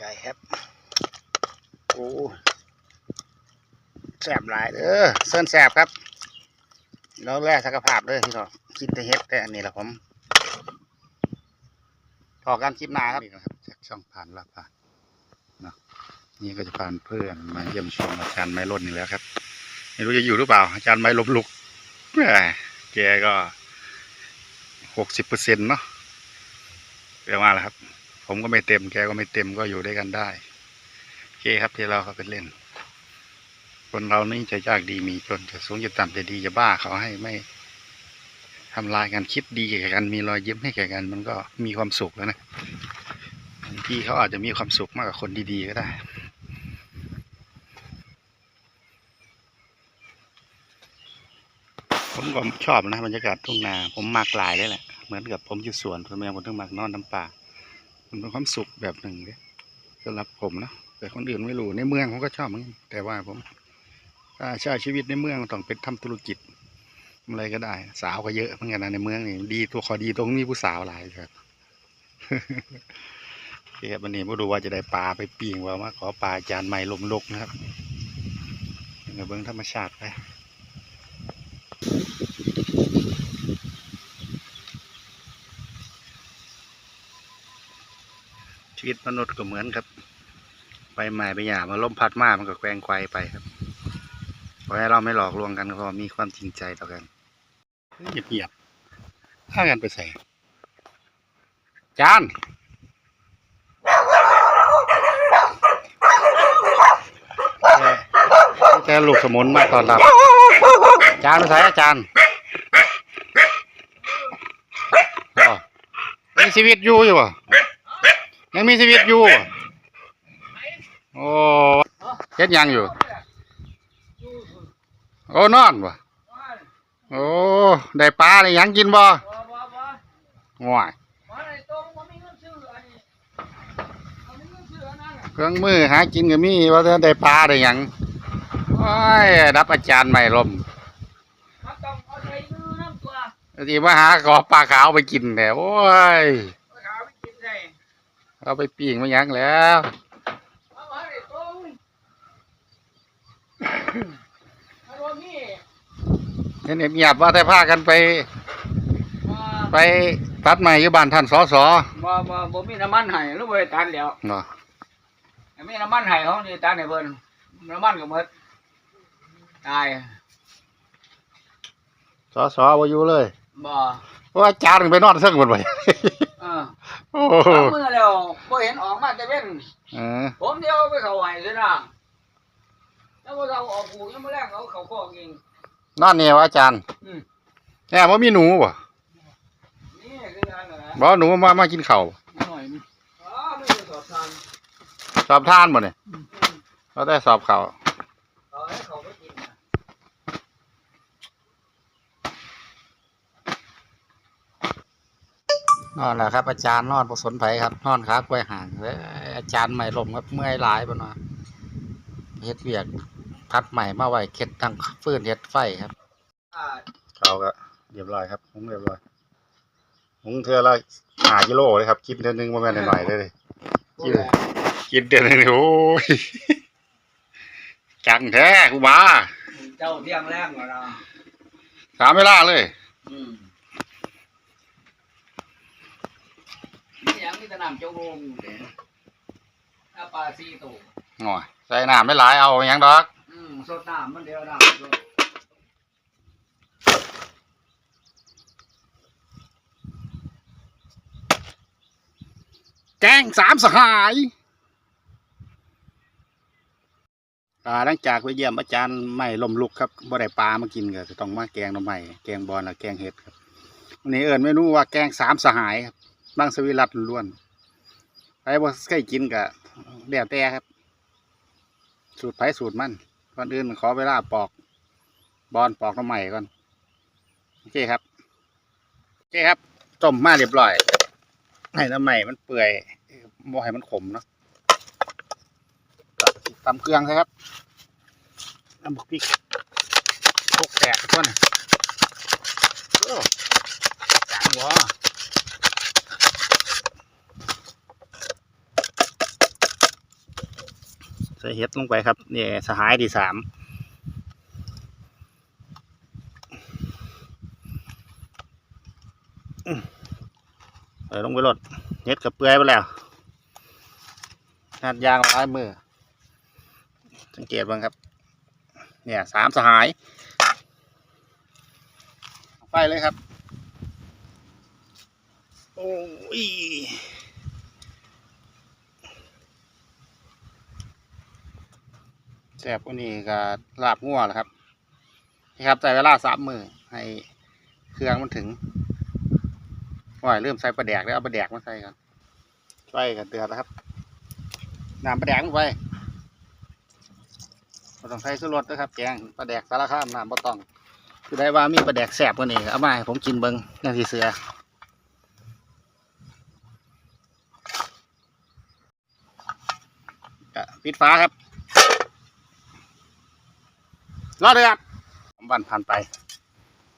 ไกลๆครับโอ้แสบหลายเด้อเส้นแสบครับแล้วแร่สักภาพเลยพี่น้องกินแต่เฮ็ดแต่อันนี้แหละผมพอการคลิปหน้าครับนี่ครับจากช่องผ่านลาผ่านเนาะนี่ก็จะผ่านเพื่อนมาเยี่ยมชมอาจารย์ไม้ร่นนี่แล้วครับไม่รู้จะอยู่หรือเปล่า อาจารย์ไม้ลมลุกแหม่แกก็หกสิบเปอร์เซ็นต์เนาะเรียกว่าอะไรครับ ผมก็ไม่เต็มแกก็ไม่เต็มก็อยู่ด้วยกันได้โอเคครับที่เราเขาไปเล่น คนเรานี่จะยากดีมีจนจะสูงจะต่ำจะดีจะบ้าเขาให้ไม่ทำลายกันคิดดีแก่กันมีรอยยิ้มให้แก่กันมันก็มีความสุขแล้วนะบางทีเขาอาจจะมีความสุขมากกว่าคนดีๆก็ได้ผมก็ชอบนะบรรยากาศทุ่งนาผมมากหลายเลยแหละเหมือนกับผมอยู่สวนพ่อแม่ผมถึงมากนอนน้ำป่า มันเป็นความสุขแบบหนึ่งเลยสำหรับผมนะแต่คนอื่นไม่รู้ในเมืองผมก็ชอบเหมือนแต่ว่าผมถ้าใช้ชีวิตในเมืองต้องเป็นทำธุรกิจอะไรก็ได้ สาวก็เยอะเหมือนกันนะในเมืองนี่ดีตัวขอดีตรงนี้ผู้สาวหลายครับโอเคครับวันนี้มาดูว่าจะได้ปลาไปปีงว่ามาขอปลาจานใหม่ลมลกนะครับเดี๋ยวเบิ้งธรรมชาติไป ชีวิตมนุษย์ก็เหมือนครับไปใหม่ไปหยามาล้มพัดมามันก็แกว่งไกวไปครับขอให้เราไม่หลอกลวงกันก็พอมีความจริงใจต่อกันเหยียบเหยียบๆถ้ากันไปใส่จานแต่แต่ลูกสมุนมาตอนรับ จานไปใส่อาจารย์อ๋อมีชีวิตอยู่อยู่ป่ะ ยังมีชีวิตอยู่บ่โอ้เฮ็ดหยังอยู่ โอ้นอนบ่โอ้ได้ปลาได้หยังกินบ่ง่วยเครื่องมือหากินก็มีว่าแต่ได้ปลาได้หยังโอ้ยรับอาจารย์ใหม่ลมที่มาหากอบปลาขาวไปกินแต่โอ้ย เอาไปปีงมายังแล้วเห็นเงียบๆว่าแต่พากันไป ไปตัดใหม่อยู่บ้านท่านสอสอบ่บ่บ่มีน้ำมันให้หรือบ่ได้ตัดแล้วเนาะมีน้ำมันให้เขานี่ตัดให้เพิ่นน้ำมันก็หมดตายสอสอบ่อยู่เลยบ่เพราะว่าจานไปนอนเซิงหมดไป เออโอ้สามมื้อแล้วบ่เห็นออกมาแต่เว้นเออผมเดียวไปเข้าไห้ซินะแล้วบ่เอาออกปลูกยังบ่แลงเอาเข้าคอกเองนอนเนี่ยวะอาจารย์อืมแหมว่ามีหนูบ่นี่คืองานน่ะนะบ่หนูมามากินข้าวหน่อยนี่อ๋อไม่ได้สอบทานสอบทานบ่เนี่ยเราได้สอบข้าว เอาให้เขาไปกินน่ะ นอนแล้วครับ อาจารย์นอนบ่สนไผครับนอนขากล้วยห่างเอ้ยอาจารย์ใหม่ลมครับเมื่อยหลายบ่เนาะเฮ็ดเวียกพัดใหม่มาไว้เข็ดตั้งฟืนเฮ็ดไฟครับอ่าเขาก็เรียบร้อยครับหุงเรียบร้อยหุงเทือละหากิโลเลยครับกินเทือนึงประมาณหน่อยๆเลยบ่แลกินเทือนึงนี่โอ้ยจังแท้กูบ้าเจ้าเที่ยงแรงแล้วนะสามเวลาเลย อืมนี่ยังมี แตะนำเจ้าโงงอยู่เด้ถ้าปลาซีตัวหน่อยใส่น้ำไม่หลายเอาหยังดอก อืมสดน้ำมันเดียวน้ำสดแกงสามสหายอ่าหลังจากไปเยี่ยมอาจารย์ไม่ลมลุกครับบ่ได้ปลามากินก็จะต้องมาแกงหน่อไม้แกงบอลและแกงเห็ดครับวันนี้เอิญเมนูว่าแกงสามสหายครับบางสวิรัตล้วนๆ ไปบ่เคยกินก็แล้วแต่ครับ สูตรไผสูตรมันก่อนอื่นขอเวลาปอก บอลปอกน้ำใหม่ก่อน โอเคครับ โอเคครับต้มมาเรียบร้อยให้น้ำใหม่มันเปื่อยบ่ให้มันขมเนาะตำเครื่องใช่ครับน้ำบักพริกพวกแตกทุกคนโอ้จางวะ ใส่เห็ดลงไปครับเนี่ยสหายที่สามอืมใส่ลงไปรดเห็ดกับเปื่อยไปแล้วนัดยางร้ายมือ สังเกตบ้างครับ เนี่ยสามสหายไปเลยครับ โอ้ย แซ่บกว่านี้ก็ลาบงัวแหละครับนี่ครับใส่เวลาสามมือให้เครื่องมันถึงว่าเริ่มใส่ปลาแดกแล้วเอาปลาแดกมาใส่กันไฟกันเดือดแล้วครับน้ำปลาแดกลงไปบ่ต้องใส่สุรสนะครับแกงปลาแดกสารคามน้ำบ่ต้องคือได้ว่ามีปลาแดกแซ่บกว่านี้เอามาให้ผมกินเบิ้งอย่างที่เสือปิดฟ้าครับ รอเดือดวันผ่านไป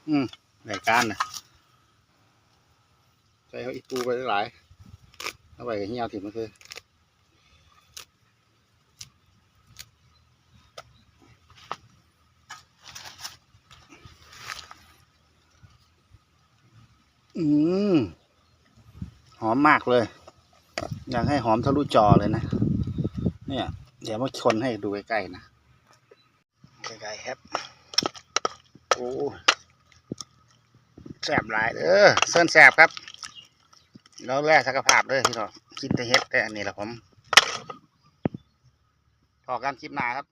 อืมรายการนะใส่เขาอีกตูไปหลายเอาไปเหี่ยวถิ่มมันคืออืมหอมมากเลย อยากให้หอมทะลุจอเลยนะ เนี่ย เดี๋ยวมาคนให้ดูใกล้ๆนะ ใกล้ๆครับ โอ้แสบหลายเออเส้นแสบครับแล้วแร่สักภาพเลยพี่น้องคิดแต่เฮ็ดแต่อันนี้แหละผมพอการคลิปหนาครับ